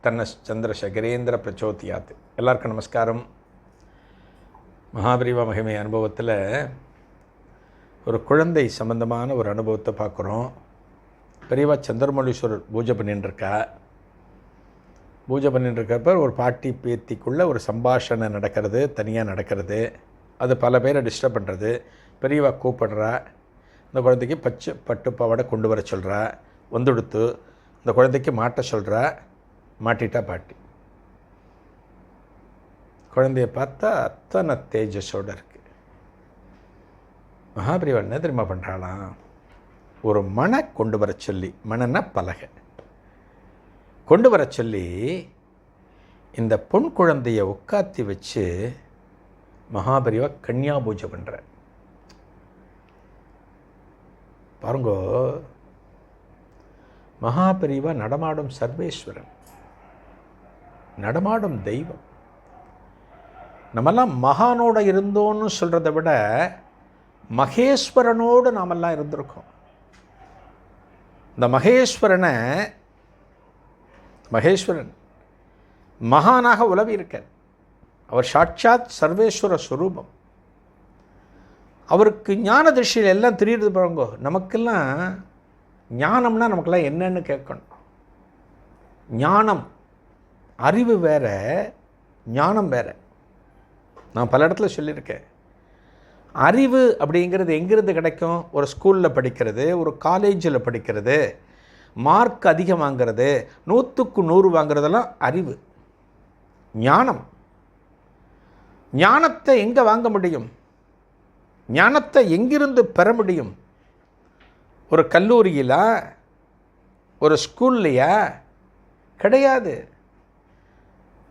தன்ன சந்திரசேகரேந்திர பிரச்சோதியாத். எல்லாருக்கும் நமஸ்காரம். மகாபிரிவ மகிமை அனுபவத்தில் ஒரு குழந்தை சம்பந்தமான ஒரு அனுபவத்தை பார்க்குறோம். பெரியவா சந்திரமொழீஸ்வரர் பூஜை பண்ணிட்டுருக்கா பூஜை பண்ணிட்டுருக்கப்ப ஒரு பாட்டி பேத்திக்குள்ளே ஒரு சம்பாஷணை நடக்கிறது தனியாக நடக்கிறது. அது பல பேரை டிஸ்டர்ப் பண்ணுறது பெரியவா கூப்பிடுறா இந்த குழந்தைக்கு பச்சை பட்டு பாவாடை கொண்டு வர சொல்கிறா வந்துடுத்து. இந்த குழந்தைக்கு மாட்ட சொல்கிறா மாட்டிட்டா பாட்டி. குழந்தைய பார்த்தா அத்தனை தேஜஸோடு இருக்குது மகாபிரிவா என்ன தெரியுமா பண்ணுறாளாம் ஒரு மனை கொண்டு வர சொல்லி மனன்னா பலகை. கொண்டு வர சொல்லி இந்த பொன் குழந்தைய உட்காத்தி வச்சு மகாபரிவா கன்னியா பூஜை பண்ணுற பாருங்கோ மகாபரிவா நடமாடும் சர்வேஸ்வரன். நடமாடும் தெய்வம். நம்மெல்லாம் மகானோட இருந்தோன்னு சொல்கிறத விட மகேஸ்வரனோடு நாமெல்லாம் இருந்திருக்கோம். இந்த மகேஸ்வரனை மகேஸ்வரன் மகானாக உலவி இருக்கார் அவர் சாட்சாத் சர்வேஸ்வர ஸ்வரூபம் அவருக்கு ஞான திருஷ்டியில் எல்லாம் தெரியுது பாருங்கோ நமக்கெல்லாம் ஞானம்னா நமக்கெல்லாம் என்னன்னு கேட்கணும். ஞானம். அறிவு வேறு ஞானம் வேறு. நான் பல இடத்துல சொல்லியிருக்கேன். அறிவு அப்படிங்கிறது எங்கேருந்து கிடைக்கும்? ஒரு ஸ்கூலில் படிக்கிறது ஒரு காலேஜில் படிக்கிறது மார்க் அதிகம் வாங்கிறது நூற்றுக்கு நூறு வாங்குறதெல்லாம் அறிவு. ஞானம். ஞானத்தை எங்கே வாங்க முடியும்? ஞானத்தை எங்கிருந்து பெற முடியும்? ஒரு கல்லூரியிலா ஒரு ஸ்கூல்லையா? கிடையாது.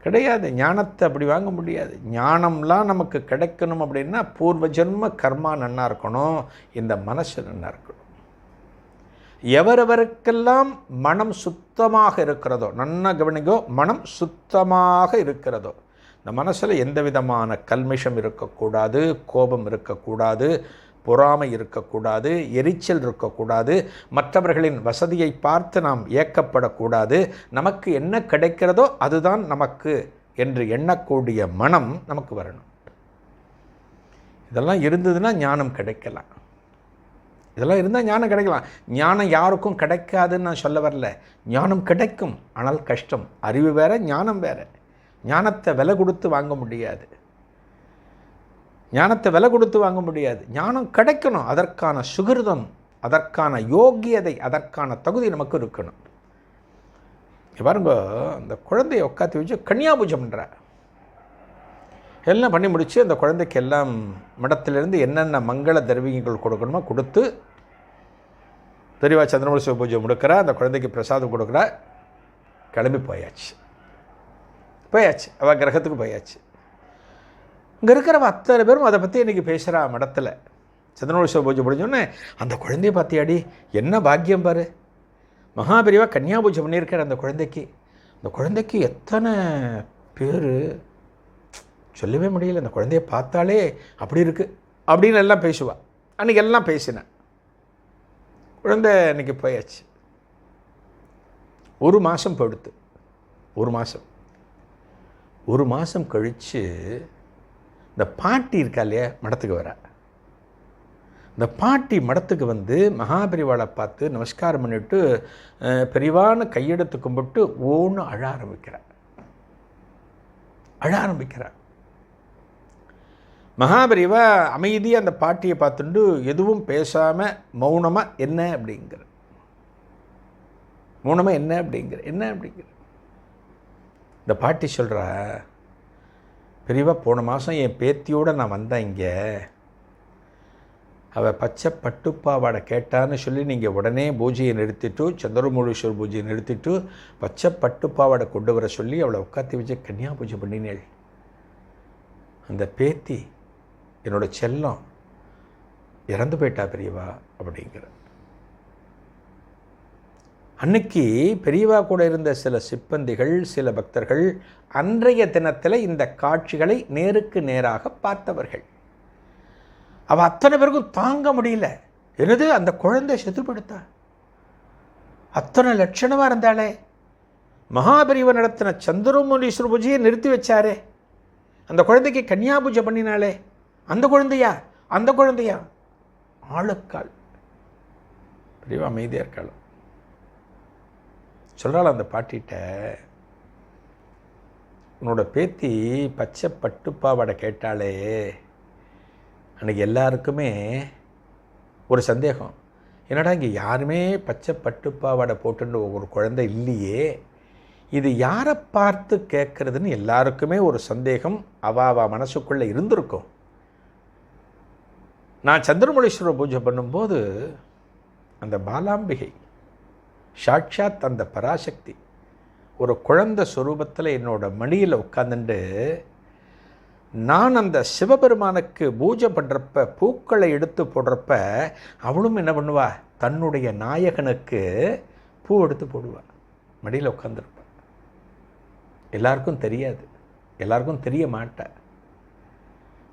கிடையாது. ஞானத்தை அப்படி வாங்க முடியாது. ஞானம்லாம் நமக்கு கிடைக்கணும் அப்படின்னா பூர்வ ஜென்ம கர்மா நன்னா இருக்கணும். இந்த மனசு நன்னா இருக்கணும். எவரவருக்கெல்லாம் மனம் சுத்தமாக இருக்கிறதோ நன்னா கவனிக்கோ மனம் சுத்தமாக இருக்கிறதோ இந்த மனசில் எந்த விதமான கல்மிஷம் இருக்கக்கூடாது கோபம் இருக்கக்கூடாது பொறாமை இருக்கக்கூடாது எரிச்சல் இருக்கக்கூடாது மற்றவர்களின் வசதியை பார்த்து நாம் ஏக்கப்படக்கூடாது. நமக்கு என்ன கிடைக்கிறதோ அதுதான் நமக்கு என்று எண்ணக்கூடிய மனம் நமக்கு வரணும். இதெல்லாம் இருந்ததுன்னா ஞானம் கிடைக்கலாம் இதெல்லாம் இருந்தால் ஞானம் கிடைக்கலாம். ஞானம் யாருக்கும் கிடைக்காதுன்னு நான் சொல்ல வரல. ஞானம் கிடைக்கும் ஆனால் கஷ்டம். அறிவு வேறு ஞானம் வேறு. ஞானத்தை விலை கொடுத்து வாங்க முடியாது. ஞானத்தை விலை கொடுத்து வாங்க முடியாது. ஞானம் கிடைக்கணும். அதற்கான சுகிருதம் அதற்கான யோக்கியதை அதற்கான தகுதி நமக்கு இருக்கணும். பாருங்க அந்த குழந்தைய உட்காத்தி வச்சு கன்னியா பூஜை பண்ணுறா எல்லாம் பண்ணி முடித்து அந்த குழந்தைக்கு எல்லாம் மடத்திலிருந்து என்னென்ன மங்கள திரவியங்கள் கொடுக்கணுமோ கொடுத்து தெரிவா சந்திரமூல சிவ பூஜை முடுக்கிறா அந்த குழந்தைக்கு பிரசாதம் கொடுக்குறா கிளம்பி போயாச்சு. போயாச்சு. அவள் கிரகத்துக்கு போயாச்சு. இங்கே இருக்கிறவ அத்தனை பேரும் அதை பற்றி இன்றைக்கி பேசுகிறா மடத்தில். சந்திரோஷ பூஜை முடிஞ்சோடனே அந்த குழந்தைய பார்த்தியாடி? என்ன பாக்கியம் பாரு. மகாபிரிவாக கன்னியா பூஜை பண்ணியிருக்கார் அந்த குழந்தைக்கு. அந்த குழந்தைக்கு எத்தனை பேர்? சொல்லவே முடியல. அந்த குழந்தைய பார்த்தாலே அப்படி இருக்குது அப்படின்னு எல்லாம் பேசுவாள் அன்றைக்கி எல்லாம் பேசினேன் குழந்தை இன்றைக்கி போயாச்சு. ஒரு மாதம் படுத்து. ஒரு மாதம் ஒரு மாதம் கழித்து இந்த பாட்டி இருக்கா இல்லையா? மடத்துக்கு வர. இந்த பாட்டி மடத்துக்கு வந்து மகாபெரிவாளை பார்த்து நமஸ்காரம் பண்ணிவிட்டு பெரிவான கையெடுத்து கும்பிட்டு ஓன்னு அழ ஆரம்பிக்கிறார் அழ ஆரம்பிக்கிறார் மகாபரிவா அமைதியாக அந்த பாட்டியை பார்த்துட்டு எதுவும் பேசாமல் மௌனமாக என்ன அப்படிங்கிற. மௌனமாக என்ன அப்படிங்கிற என்ன அப்படிங்கிற. இந்த பாட்டி சொல்கிறா பெரியவா போன மாதம் என் பேத்தியோடு நான் வந்தேன் இங்கே. அவள் பச்சை பட்டுப்பாவாடை கேட்டான்னு சொல்லி நீங்கள் உடனே பூஜையை நிறுத்திட்டு சந்திரமூலீஸ்வர் பூஜையை நிறுத்திட்டு பச்சை பட்டுப்பாவாடை கொண்டு வர சொல்லி அவளை உட்காத்தி வச்சு கன்னியா பூஜை பண்ணினேள். அந்த பேத்தி என்னோட செல்லம் இறந்து போயிட்டா பெரியவா அப்படிங்கிற. அன்னைக்கு பெரியவா கூட இருந்த சில சிப்பந்திகள் சில பக்தர்கள் அன்றைய தினத்தில் இந்த காட்சிகளை நேருக்கு நேராக பார்த்தவர்கள். அவள் அத்தனை பேருக்கும் தாங்க முடியல. என்னது? அந்த குழந்தை செதுப்படுத்தா அத்தனை லட்சணமாக இருந்தாளே. மகாபெரிவ நடத்தின சந்திரமுனீஸ்வர பூஜையை நிறுத்தி வச்சாரே. அந்த குழந்தைக்கு கன்னியா பூஜை பண்ணினாலே அந்த குழந்தையா? அந்த குழந்தையா? ஆளுக்கால் பெரியவா அமைதியாக இருக்காளும். சொல்கிறாள் அந்த பாட்டிகிட்ட உன்னோட பேத்தி பச்சை பட்டுப்பாவாடை கேட்டாலே அன்றைக்கி எல்லாருக்குமே ஒரு சந்தேகம். என்னடா இங்கே யாருமே பச்சை பட்டுப்பாவாடை போட்டுன்னு ஒரு குழந்தை இல்லையே இது யாரை பார்த்து கேட்குறதுன்னு எல்லாருக்குமே ஒரு சந்தேகம் அவா மனசுக்குள்ளே இருந்திருக்கும். நான் சந்திரமுனீஸ்வரர் பூஜை பண்ணும்போது அந்த பாலாம்பிகை சாட்சாத் அந்த பராசக்தி. ஒரு குழந்த ஸ்வரூபத்தில் என்னோட மணியில் உட்காந்துட்டு நான் அந்த சிவபெருமானுக்கு பூஜை பண்ணுறப்ப பூக்களை எடுத்து போடுறப்ப அவளும் என்ன பண்ணுவா? தன்னுடைய நாயகனுக்கு பூ எடுத்து போடுவா. மடியில் உட்காந்துருப்பா எல்லாருக்கும் தெரியாது. எல்லாருக்கும் தெரிய மாட்டா.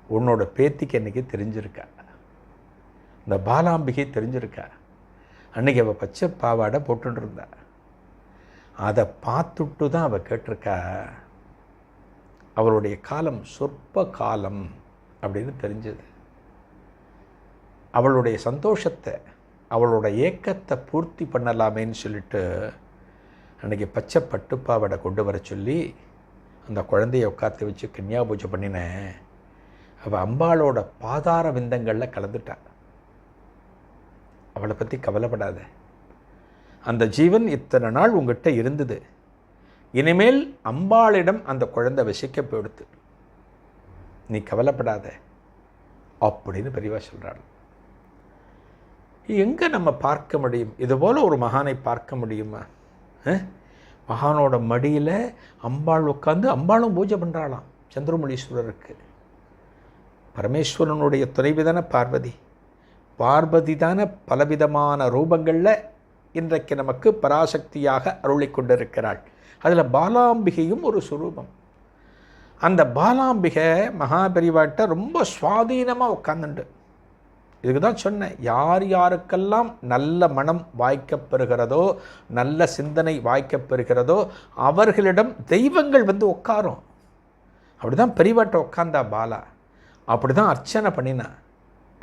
உன்னோட பேத்திக்கு அன்றைக்கி தெரிஞ்சிருக்கா? இந்த பாலாம்பிகை தெரிஞ்சிருக்கா? அன்றைக்கி அவள் பச்சை பாவாடை போட்டுட்டு இருந்தா அதை பார்த்துட்டு தான் அவள் கேட்டிருக்கா அவளுடைய காலம் சொற்ப காலம் அப்படின்னு தெரிஞ்சது. அவளுடைய சந்தோஷத்தை அவளோட ஏக்கத்தை பூர்த்தி பண்ணலாமேன்னு சொல்லிட்டு அன்றைக்கி பச்சை பட்டுப்பாவடை கொண்டு வர சொல்லி அந்த குழந்தைய உட்காந்து வச்சு கன்னியா பூஜை பண்ணினேன். அவள் அம்பாளோட பாதார விந்தங்களில் கலந்துட்டாள் அவளை பற்றி கவலைப்படாத. அந்த ஜீவன் இத்தனை நாள் உங்ககிட்ட இருந்தது. இனிமேல் அம்பாளிடம் அந்த குழந்தை வசிக்க போயிடுத்து. நீ கவலைப்படாத அப்படின்னு பெரியவா சொல்கிறாள் எங்கே நம்ம பார்க்க முடியும்? இதுபோல் ஒரு மகானை பார்க்க முடியுமா? மகானோட மடியில் அம்பாள் உட்காந்து அம்பாளும் பூஜை பண்ணுறாளாம் சந்திரமொழீஸ்வரருக்கு பரமேஸ்வரனுடைய துணைவிதான பார்வதி. பார்வதி தான பலவிதமான ரூபங்களில் இன்றைக்கு நமக்கு பராசக்தியாக அருளிக் கொண்டிருக்கிறாள் அதில் பாலாம்பிகையும் ஒரு சுரூபம். அந்த பாலாம்பிகை மகாபெரிவாட்ட ரொம்ப சுவாதீனமாக உட்காந்துண்டு இதுக்கு தான் சொன்னேன் யார் யாருக்கெல்லாம் நல்ல மனம் வாய்க்கப்பெறுகிறதோ நல்ல சிந்தனை வாய்க்கப்பெறுகிறதோ அவர்களிடம் தெய்வங்கள் வந்து உட்காரும். அப்படி தான் பெரிவாட்ட உட்காந்தா பாலா. அப்படி தான் அர்ச்சனை பண்ணினான்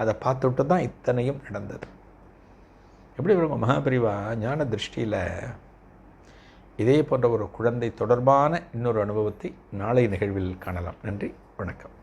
அதை பார்த்துட்டு தான் இத்தனையும் நடந்தது. எப்படி வரும் மகாபிரிவா ஞான திருஷ்டியில் இதே போன்ற ஒரு குழந்தை தொடர்பான இன்னொரு அனுபவத்தை நாளை நிகழ்வில் காணலாம். நன்றி வணக்கம்.